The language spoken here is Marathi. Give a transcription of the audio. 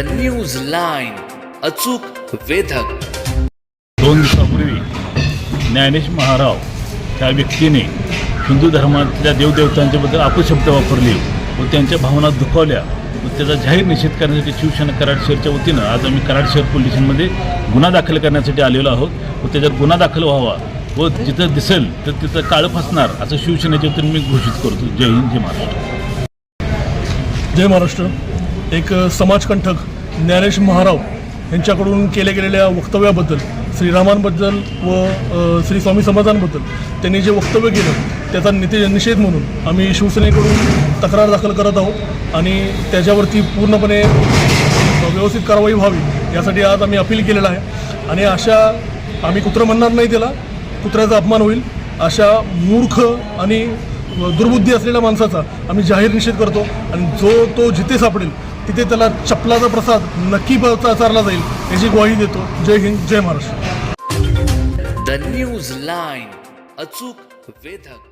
द न्यूज लाईन अचूक वेधक. दोन दिवसापूर्वी ज्ञानेश महाराव त्या व्यक्तीने हिंदू धर्मातल्या देवदेवतांच्याबद्दल अपशब्द वापरले व त्यांच्या भावना दुखावल्या व त्याचा जाहीर निषेध करण्यासाठी शिवसेना कराड शहरच्या वतीनं आज आम्ही कराड शहर पोलीस स्टेशनमध्ये गुन्हा दाखल करण्यासाठी आलेलो आहोत व त्याच्यात गुन्हा दाखल व्हावा व जिथं दिसेल तर तिथं काळं फासणार असं शिवसेनेच्या वतीनं मी घोषित करतो. जय हिंद जय महाराष्ट्र. जय महाराष्ट्र. एक समाजकंठक ज्ञानेश महाराव यांच्याकडून केल्या गेलेल्या वक्तव्याबद्दल श्रीरामांबद्दल व श्री स्वामी समाजांबद्दल त्यांनी जे वक्तव्य केलं त्याचा निते निषेध म्हणून आम्ही शिवसेनेकडून तक्रार दाखल करत आहोत आणि त्याच्यावरती पूर्णपणे व्यवस्थित कारवाई व्हावी यासाठी आज आम्ही अपील केलेलं आहे. आणि अशा आम्ही कुत्रं म्हणणार नाही त्याला कुत्र्याचा अपमान होईल. अशा मूर्ख आणि दुर्बुद्धी असलेल्या माणसाचा आम्ही जाहीर निषेध करतो आणि जो तो जिथे सापडेल तिथे त्याला चपलाचा प्रसाद नक्की प- जाईल याची ग्वाही देतो. जय हिंद जय महाराष्ट्र. द न्यूज लाईन अचूक वेधक.